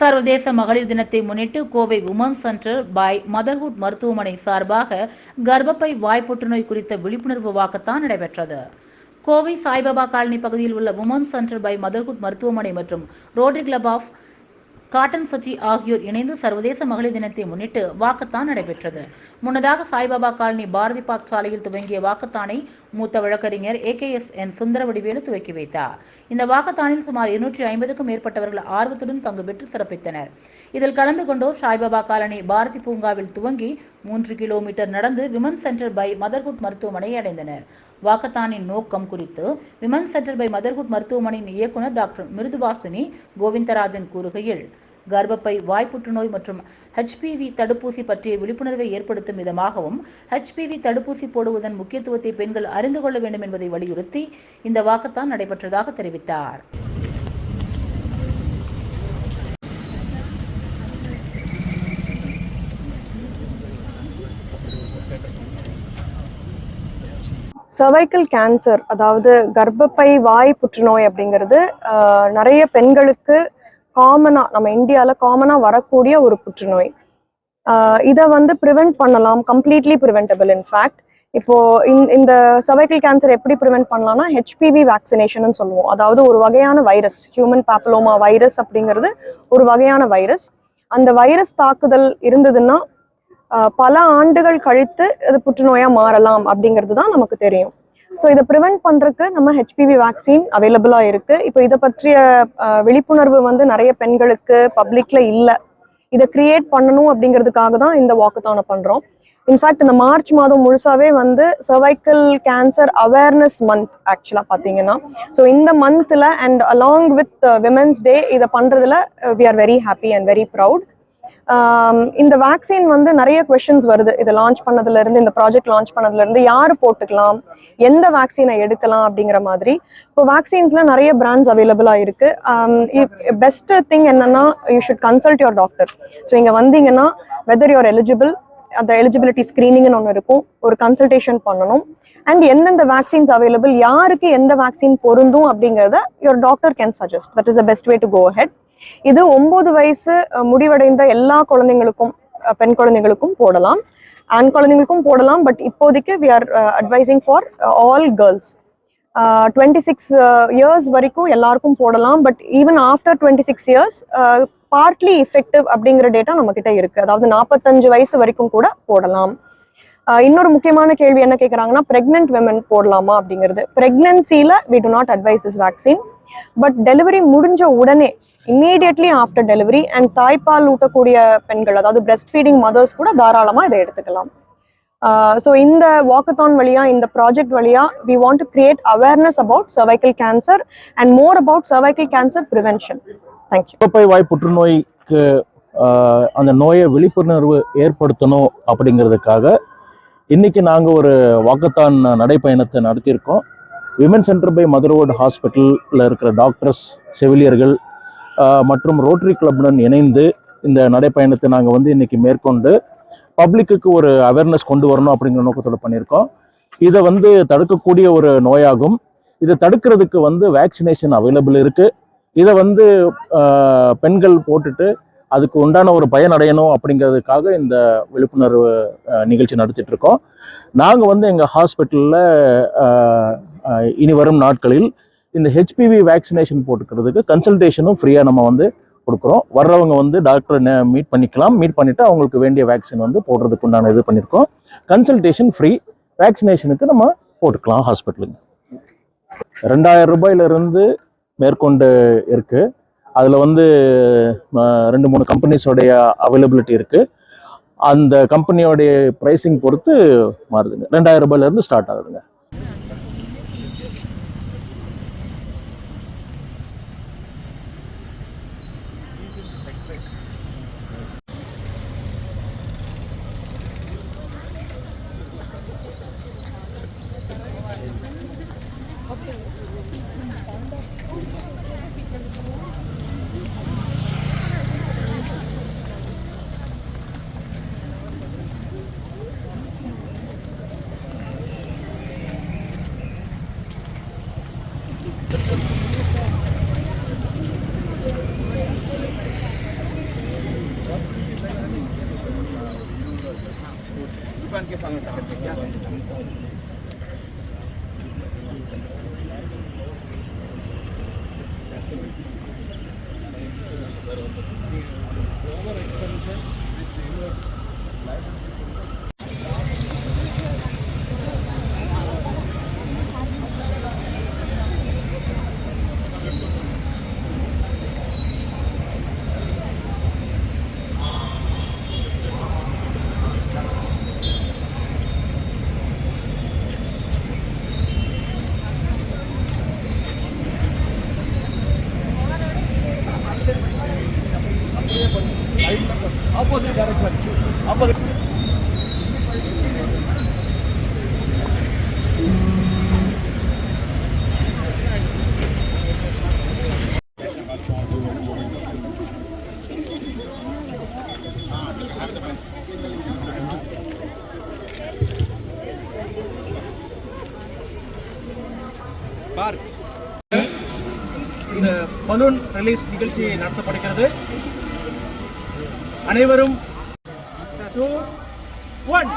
சர்வதேச மகளிர் தினத்தை முன்னிட்டு Kovai women's centre by motherhood மருத்துவமனை சார்பாக கர்ப்பப்பை வாய் புற்றுநோய் குறித்த விழிப்புணர்வு வாக்கத்தான் நடைபெற்றது. கோவை சாய்பாபா காலனி பகுதியில் உள்ள உமன் சென்டர் பை மதர்ஹுட் மருத்துவமனை மற்றும் rotary club of cotton city ஆகியோர் இணைந்து சர்வதேச மகளிர் தினத்தை முன்னிட்டு வாக்கத்தான் நடைபெற்றது. முன்னதாக சாய்பாபா காலனி பாரதி பார்க் சாலையில் துவங்கிய வாக்கத்தானை மூத்த வழக்கறிஞர் A K S N Sundara Vadivelu துவக்கி வைத்தார். இந்த வாக்கத்தானில் சுமார் இருநூற்றி ஐம்பதுக்கும் மேற்பட்டவர்கள் ஆர்வத்துடன் பங்கு பெற்று சிறப்பித்தனர். இதில் கலந்து கொண்டோர் சாய்பாபா காலனி பாரதி பூங்காவில் துவங்கி மூன்று கிலோமீட்டர் நடந்து விமன் சென்டர் பை மதர்குட் மருத்துவமனை அடைந்தனர். வாக்கத்தானின் நோக்கம் குறித்து விமன் சென்டர் பை மதர்குட் மருத்துவமனையின் இயக்குனர் டாக்டர் மிருதுவாசினி கோவிந்தராஜன் கூறுகையில் கர்ப்பப்பை வாய் புற்றுநோய் மற்றும் ஹெச்பிவி தடுப்பூசி பற்றிய விழிப்புணர்வை ஏற்படுத்தும் விதமாகவும் ஹெச்பிவி தடுப்பூசி போடுவதன் முக்கியத்துவத்தை பெண்கள் அறிந்து கொள்ள வேண்டும் என்பதை வலியுறுத்தி இந்த வாக்கத்தான் நடைபெற்றதாக தெரிவித்தார். சர்வைக்கல் கேன்சர் அதாவது கர்ப்பப்பை வாய் புற்றுநோய் அப்படிங்கிறது நிறைய பெண்களுக்கு காமனாக நம்ம இந்தியாவில் காமனாக வரக்கூடிய ஒரு புற்றுநோய். இதை வந்து ப்ரிவெண்ட் பண்ணலாம். கம்ப்ளீட்லி ப்ரிவென்டபிள் இன்ஃபேக்ட் இப்போ இந்த- சர்வைக்கல் கேன்சர் எப்படி ப்ரிவெண்ட் பண்ணலாம்னா ஹெச்பிவி வேக்சினேஷன் சொல்லுவோம். அதாவது ஒரு வகையான வைரஸ் ஹியூமன் பாப்புலோமா வைரஸ் அப்படிங்கிறது ஒரு வகையான வைரஸ் அந்த வைரஸ் தாக்குதல் இருந்ததுன்னா பல ஆண்டுகள் கழித்து இது புற்றுநோயா மாறலாம் அப்படிங்கிறது தான் நமக்கு தெரியும். ஸோ இதை ப்ரிவெண்ட் பண்றதுக்கு நம்ம ஹெச்பிவி வேக்சின் அவைலபிளா இருக்கு. இப்போ இதை பற்றிய விழிப்புணர்வு வந்து நிறைய பெண்களுக்கு பப்ளிக்ல இல்லை. இதை கிரியேட் பண்ணணும் அப்படிங்கிறதுக்காக தான் இந்த வாக்கத்தானை பண்றோம். இன்ஃபேக்ட் இந்த மார்ச் மாதம் முழுசாவே வந்து சர்வைக்கல் கேன்சர் அவேர்னஸ் மந்த் ஆக்சுவலா பாத்தீங்கன்னா ஸோ இந்த மந்த்ல and along with women's day இதை பண்றதுல we are very happy and very proud இந்த வேக்சின் வந்து நிறைய கொஷின்ஸ் வருது. இதை லான்ச் பண்ணதுல இருந்து இந்த ப்ராஜெக்ட் லான்ச் பண்ணதுல இருந்து யார் போட்டுக்கலாம்? எந்த வேக்சினை எடுக்கலாம் அப்படிங்கிற மாதிரி. இப்போ வேக்சின்ஸ்ல நிறைய பிராண்ட்ஸ் அவைலபிளாக இருக்கு. பெஸ்ட் திங் என்னன்னா you should consult your doctor so இங்க வந்தீங்கன்னா வெதர் யுவர் எலிஜிபிள் அந்த எலிஜிபிலிட்டி ஸ்க்ரீனிங்னு ஒன்று இருக்கும். ஒரு கன்சல்டேஷன் பண்ணணும். அண்ட் எந்தெந்த வேக்சின்ஸ் அவைலபிள் யாருக்கு எந்த வேக்சின் பொருந்தும் அப்படிங்கிறத your doctor can suggest that is the best way to go head இது ஒம்பது வயசு முடிவடைந்த எல்லா குழந்தைங்களுக்கும் அஹ், பெண் குழந்தைங்களுக்கும் போடலாம். ஆண் குழந்தைங்களுக்கும் போடலாம் பட் இப்போதைக்கு we are advising for all girls twenty six years வரைக்கும் எல்லாருக்கும் போடலாம் but even after twenty six years partly effective அப்படிங்கிற டேட்டா நம்ம கிட்ட இருக்கு. அதாவது நாற்பத்தஞ்சு வயசு வரைக்கும் கூட போடலாம். இன்னொரு முக்கியமான கேள்வி என்ன கேட்குறாங்கன்னா ப்ரெக்னென்ட் விமன் போடலாமா அப்படிங்கிறது. ப்ரெக்னென்சியில் we do not advise is vaccine but delivery முடிஞ்ச உடனே இம்மீடியட்லி ஆஃப்டர் டெலிவரி அண்ட் தாய்ப்பால் ஊட்டக்கூடிய பெண்கள் அதாவது பிரெஸ்ட் ஃபீடிங் மதர்ஸ் கூட தாராளமாக இதை எடுத்துக்கலாம். Uh, ஸோ இந்த வாக்கத்தான் வழியா இந்த ப்ராஜெக்ட் வழியா we want to create awareness about cervical cancer and more about cervical cancer prevention thank you கர்ப்பப்பை வாய் புற்றுநோய்க்கு uh, அந்த நோயை விழிப்புணர்வு ஏற்படுத்தணும் அப்படிங்கிறதுக்காக இன்னைக்கு நாங்கள் ஒரு வாக்கத்தான் நடைப்பயணத்தை நடத்தியிருக்கோம். விமன் சென்டர் பை மதுரோட் ஹாஸ்பிட்டலில் இருக்கிற டாக்டர்ஸ் செவிலியர்கள் மற்றும் ரோட்டரி கிளப்புடன் இணைந்து இந்த நடைப்பயணத்தை நாங்கள் வந்து இன்றைக்கி மேற்கொண்டு பப்ளிக்குக்கு ஒரு அவேர்னஸ் கொண்டு வரணும் அப்படிங்கிற நோக்கத்தோடு பண்ணியிருக்கோம். இதை வந்து தடுக்கக்கூடிய ஒரு நோயாகும். இதை தடுக்கிறதுக்கு வந்து வேக்சினேஷன் அவைலபிள் இருக்குது இதை வந்து பெண்கள் போட்டுட்டு அதுக்கு உண்டான ஒரு பயன் அடையணும் அப்படிங்கிறதுக்காக இந்த விழிப்புணர்வு நிகழ்ச்சி நடத்திட்டு இருக்கோம் நாங்கள் வந்து எங்கள் ஹாஸ்பிட்டலில் இனி வரும் நாட்களில் இந்த ஹெச்பிவி வேக்சினேஷன் போட்டுக்கிறதுக்கு கன்சல்டேஷனும் ஃப்ரீயாக நம்ம வந்து கொடுக்குறோம். வர்றவங்க வந்து டாக்டரை மீட் பண்ணிக்கலாம். மீட் பண்ணிவிட்டு அவங்களுக்கு வேண்டிய வேக்சின் வந்து போடுறதுக்கு உண்டான இது பண்ணியிருக்கோம். கன்சல்டேஷன் ஃப்ரீ வேக்சினேஷனுக்கு நம்ம போட்டுக்கலாம் ஹாஸ்பிட்டலுங்க ரெண்டாயிரம் ரூபாயிலிருந்து மேற்கொண்டு இருக்குது அதில் வந்து ரெண்டு மூணு கம்பெனிஸோடைய அவைலபிலிட்டி இருக்குது அந்த கம்பெனியோடைய ப்ரைஸிங் பொறுத்து மாறுதுங்க. ரெண்டாயிரம் ரூபாயிலேருந்து ஸ்டார்ட் ஆகுதுங்க. ya. இந்த பலூன் ரிலீஸ் நிகழ்ச்சி நடத்தப்படுகிறது. அனைவரும் டூ ஒன்